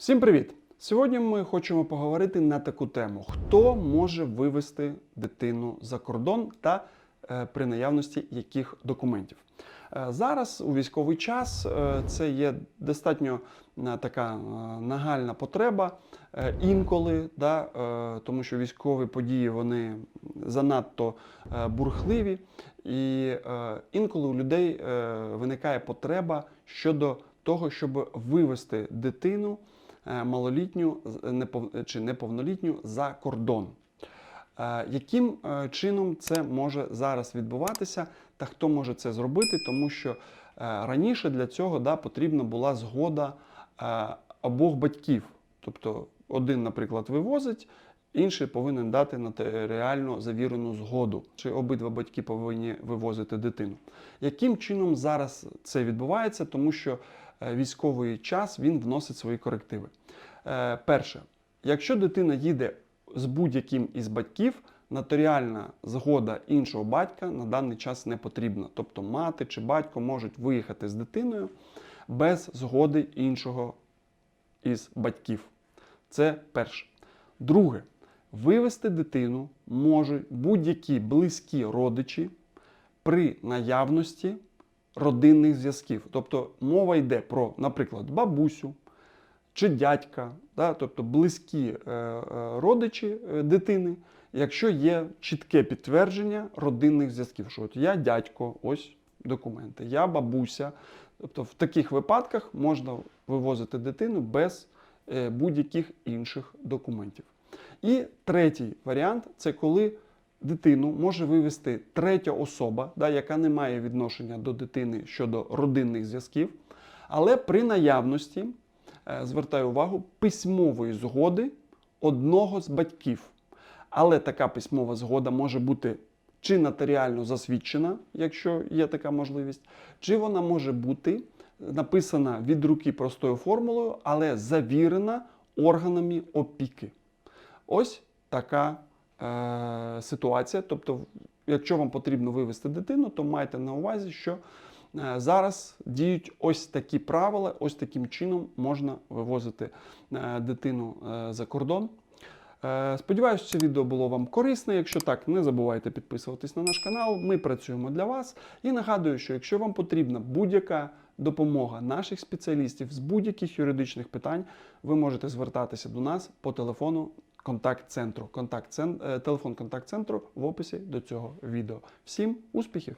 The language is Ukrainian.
Всім привіт! Сьогодні ми хочемо поговорити на таку тему: хто може вивести дитину за кордон та е, при наявності яких документів. Е, Зараз у військовий час е, це є достатньо е, така е, нагальна потреба е, інколи, да, е, тому що військові події вони занадто е, бурхливі, і е, інколи у людей е, виникає потреба щодо того, щоб вивести дитину малолітню з- чи неповнолітню за кордон. Е, Яким е, чином це може зараз відбуватися, та хто може це зробити, тому що е, раніше для цього да, потрібна була згода е, обох батьків. Тобто один, наприклад, вивозить, інший повинен дати нотаріально завірену згоду, чи обидва батьки повинні вивозити дитину. Яким чином зараз це відбувається? Тому що е, військовий час він вносить свої корективи. Е, Перше, якщо дитина їде з будь-яким із батьків, нотаріальна згода іншого батька на даний час не потрібна. Тобто мати чи батько можуть виїхати з дитиною без згоди іншого із батьків. Це перше. Друге, вивести дитину можуть будь-які близькі родичі при наявності родинних зв'язків. Тобто мова йде про, наприклад, бабусю чи дядька, да, тобто близькі е, е, родичі е, дитини, якщо є чітке підтвердження родинних зв'язків, що от я дядько, ось документи, я бабуся. Тобто в таких випадках можна вивозити дитину без будь-яких інших документів. І третій варіант це коли дитину може вивести третя особа, да, яка не має відношення до дитини щодо родинних зв'язків, але при наявності, е, звертаю увагу, письмової згоди одного з батьків. Але така письмова згода може бути чи нотаріально засвідчена, якщо є така можливість, чи вона може бути написана від руки простою формулою, але завірена органами опіки. Ось така е, ситуація. Тобто, якщо вам потрібно вивести дитину, то майте на увазі, що е, зараз діють ось такі правила, ось таким чином можна вивозити е, дитину за кордон. Сподіваюсь, це відео було вам корисне. Якщо так, не забувайте підписуватись на наш канал. Ми працюємо для вас. І нагадую, що якщо вам потрібна будь-яка допомога наших спеціалістів з будь-яких юридичних питань, ви можете звертатися до нас по телефону контакт-центру. Контакт телефон контакт-центру в описі до цього відео. Всім успіхів!